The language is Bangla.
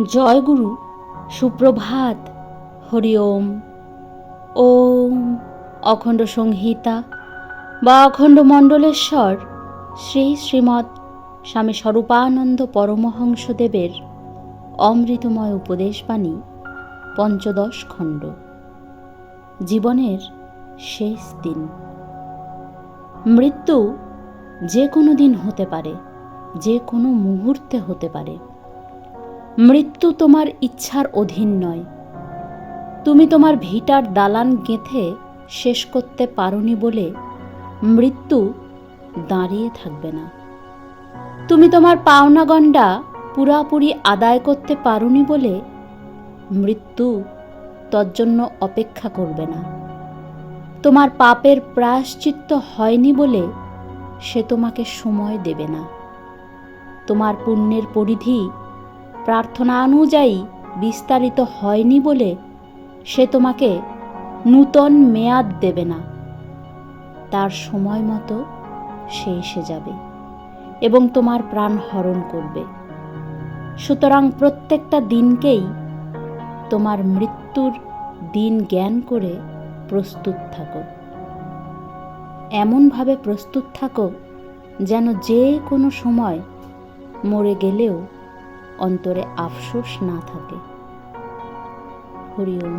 জয় গুরু সুপ্রভাত, হরি ওম। ওম অখণ্ড সংহিতা বা অখণ্ড মণ্ডলেশ্বর শ্রী শ্রীমৎ স্বামী স্বরূপানন্দ পরমহংসদেবের অমৃতময় উপদেশবাণী, পঞ্চদশ খণ্ড। জীবনের শেষ দিন। মৃত্যু যে কোনো দিন হতে পারে, যে কোনো মুহূর্তে হতে পারে। মৃত্যু তোমার ইচ্ছার অধীন নয়। তুমি তোমার ভিটার দালান গেঁথে শেষ করতে পারোনি বলে মৃত্যু দাঁড়িয়ে থাকবে না। তুমি তোমার পাওনা গণ্ডা পুরাপুরি আদায় করতে পারোনি বলে মৃত্যু তজ্জন্য অপেক্ষা করবে না। তোমার পাপের প্রায়শ্চিত্ত হয়নি বলে সে তোমাকে সময় দেবে না। তোমার পুণ্যের পরিধি প্রার্থনা অনুযায়ী বিস্তারিত হয়নি বলে সে তোমাকে নূতন মেয়াদ দেবে না। তার সময় মতো সে এসে যাবে এবং তোমার প্রাণ হরণ করবে। সুতরাং প্রত্যেকটা দিনকেই তোমার মৃত্যুর দিন জ্ঞান করে প্রস্তুত থাকো। এমনভাবে প্রস্তুত থাকো যেন যে কোনো সময় মরে গেলেও অন্তরে আফসোস না থাকে। হরি ওম।